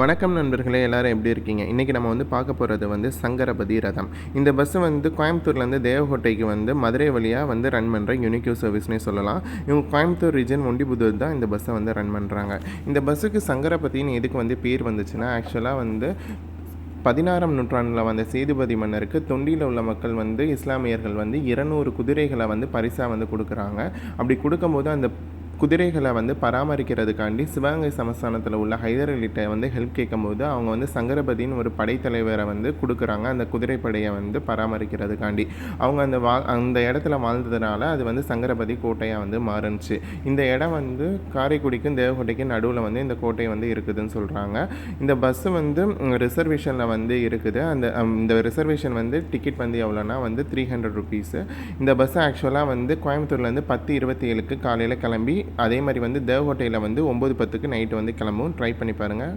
வணக்கம் நண்பர்களே எல்லாரும் எப்படி இருக்கீங்க? இன்றைக்கி நம்ம வந்து பார்க்க போகிறது வந்து சங்கரபதி ரதம். இந்த பஸ்ஸு வந்து கோயம்புத்தூர்லேருந்து தேவகோட்டைக்கு வந்து மதுரை வழியாக வந்து ரன் பண்ணுற யூனிக்யூ சர்வீஸ்னே சொல்லலாம். இவங்க கோயம்புத்தூர் ரீஜன் ஒண்டிபுதூர் தான் இந்த பஸ்ஸை வந்து ரன் பண்ணுறாங்க இந்த பஸ்ஸுக்கு சங்கரபதின்னு எதுக்கு வந்து பேர் வந்துச்சுன்னா ஆக்சுவலாக வந்து பதினாறாம் நூற்றாண்டில் வந்த சேதுபதி மன்னருக்கு தொண்டியில் உள்ள மக்கள் வந்து இஸ்லாமியர்கள் வந்து இருநூறு குதிரைகளை வந்து பரிசாக வந்து கொடுக்குறாங்க. அப்படி கொடுக்கும்போது அந்த குதிரைகளை வந்து பராமரிக்கிறதுக்காண்டி சிவகங்கை சமஸ்தானத்தில் உள்ள ஹைதர் அலிட்ட வந்து ஹெல்ப் கேட்கும்போது அவங்க வந்து சங்கரபதின்னு ஒரு படைத்தலைவரை வந்து கொடுக்குறாங்க. அந்த குதிரைப்படையை வந்து பராமரிக்கிறதுக்காண்டி. அவங்க அந்த வா அந்த இடத்துல வாழ்ந்ததுனால அது வந்து சங்கரபதி கோட்டையாக வந்து மாறுனுச்சு. இந்த இடம் வந்து காரைக்குடிக்கும் தேவகோட்டைக்கும் நடுவில் வந்து இந்த கோட்டை வந்து இருக்குதுன்னு சொல்கிறாங்க இந்த பஸ்ஸு வந்து ரிசர்வேஷனில் வந்து இருக்குது. அந்த இந்த ரிசர்வேஷன் வந்து டிக்கெட் வந்து எவ்வளோனா வந்து த்ரீ ஹண்ட்ரட் ருபீஸு இந்த பஸ் ஆக்சுவலாக வந்து கோயம்புத்தூர்லேருந்து பத்து இருபத்தி ஏழுக்கு காலையில் கிளம்பி அதே மாதிரி வந்து தேவ் ஹோட்டலில் வந்து ஒம்பது பத்துக்கு நைட்டு வந்து கிளம்பும். ட்ரை பண்ணி பாருங்கள்